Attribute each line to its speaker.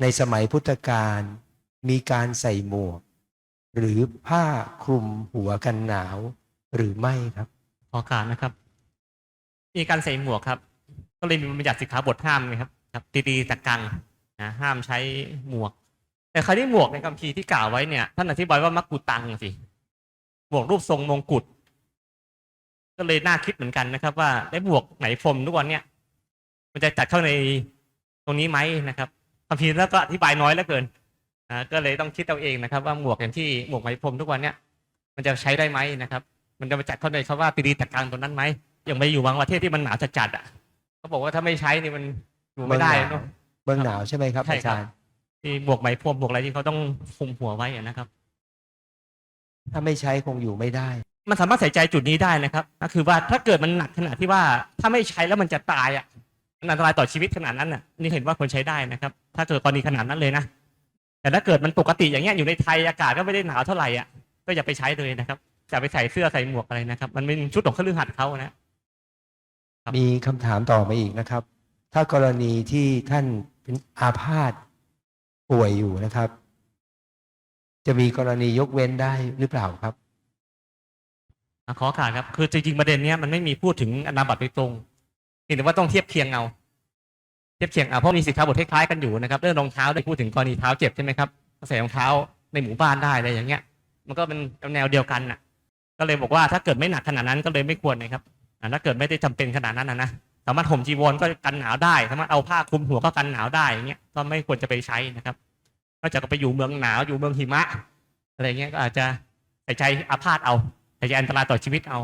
Speaker 1: ในสมัยพุทธกาลมีการใส่หมวก หรือผ้าคลุมหัวกันหนาวหรือไม่ครับ
Speaker 2: ขอการนะครับ มีการใส่หมวกครับ ก็เลยมีบัญญัติสิกขาบทห้ามไงครับครับตีดีตะกังนะห้ามใช้หมวก แต่คราวนี้หมวกในคัมภีร์ที่กล่าวไว้เนี่ยท่านอธิบายว่ามักกุตังสิหมวกรูปทรงมงกุฎก็เลยน่าคิดเหมือนกันนะครับ ว่าได้หมวกไหนพรมทุกวันเนี่ยมันจะจัดเข้าในตรงนี้ไหมนะครับ คัมภีร์แล้วก็อธิบายน้อยเหลือเกินอ่าก็เลยต้องคิดเอาเองนะครับ ว่าหมวกอย่างที่หมวกไหมพรมทุกวันเนี่ยมันจะใช้ได้ไหมนะครับ มันจะมาจัดเข้าในคำว่าตีดีตะกังตรงนั้นไหมอย่างไปอยู่บางประเทศที่มันหนาวจัดๆอะเขาบอกว่าถ้าไม่ใช้นี่มันอยู่ไม่ได้เนอะ
Speaker 1: เมืองหนาวใช่ไหมครับ
Speaker 2: ใช่
Speaker 1: อา
Speaker 2: ครับ
Speaker 1: จารย์
Speaker 2: ที่บวกไหมพรมบวกอะไรที่เขาต้องคุมหัวไว้อะนะครับ
Speaker 1: ถ้าไม่ใช้คงอยู่ไม่ได้
Speaker 2: มันสามารถใส่ใจจุดนี้ได้นะครับก็คือว่าถ้าเกิดมันหนักขนาดที่ว่าถ้าไม่ใช้แล้วมันจะตายอะมัน อันตรายต่อชีวิตขนาดนั้นอะนี่เห็นว่าควรใช้ได้นะครับ ถ้าเกิดกรณีขนาดนั้นเลยนะแต่ถ้าเกิดมันปกติอย่างเงี้ยอยู่ในไทยอากาศก็ไม่ได้หนาวเท่าไหร่อะก็อย่าไปใช้เลยนะครับอย่าไปใส่เสื้อใส่หมวกอะไรนะครับ มันเป็นชุดของเครื่องหัดเขานะครับ
Speaker 1: มีคำถามต่อมาอีกนะครับ ถ้ากรณีที่ท่านเป็นอาพาธป่วยอยู่นะครับ จะมีกรณียกเว้นได้หรือเปล่าครับ
Speaker 2: อะขอขาดครับ คือจริงๆประเด็นเนี้ยมันไม่มีพูดถึงอนาบัตโดยตรง เพียงแต่ว่าต้องเทียบเคียงเอาเทียบเคียงเอาเพราะมีสิทธาบทคล้ายๆกันอยู่นะครับเรื่องรองเท้าได้พูดถึงกรณีเท้าเจ็บใช่ไหมครับใส่รองเท้าในหมู่บ้านได้อะไรอย่างเงี้ย มันก็เป็นแนวเดียวกันน่ะ ก็เลยบอกว่าถ้าเกิดไม่หนักขนาดนั้นก็เลยไม่ควรนะครับถ้าเกิดไม่ได้จำเป็นขนาดนั้นนะนะสามารถห่มจีวรก็กันหนาวได้สามารถเอาผ้าคลุมหัวก็กันหนาวได้อย่างเงี้ยก็ไม่ควรจะไปใช้นะครับนอกจากไปอยู่เมืองหนาวอยู่เมืองหิมะอะไรเงี้ยก็อาจจะใส่ใจอาพาธเอาใส่ใจอันตรายต่อชีวิตเอา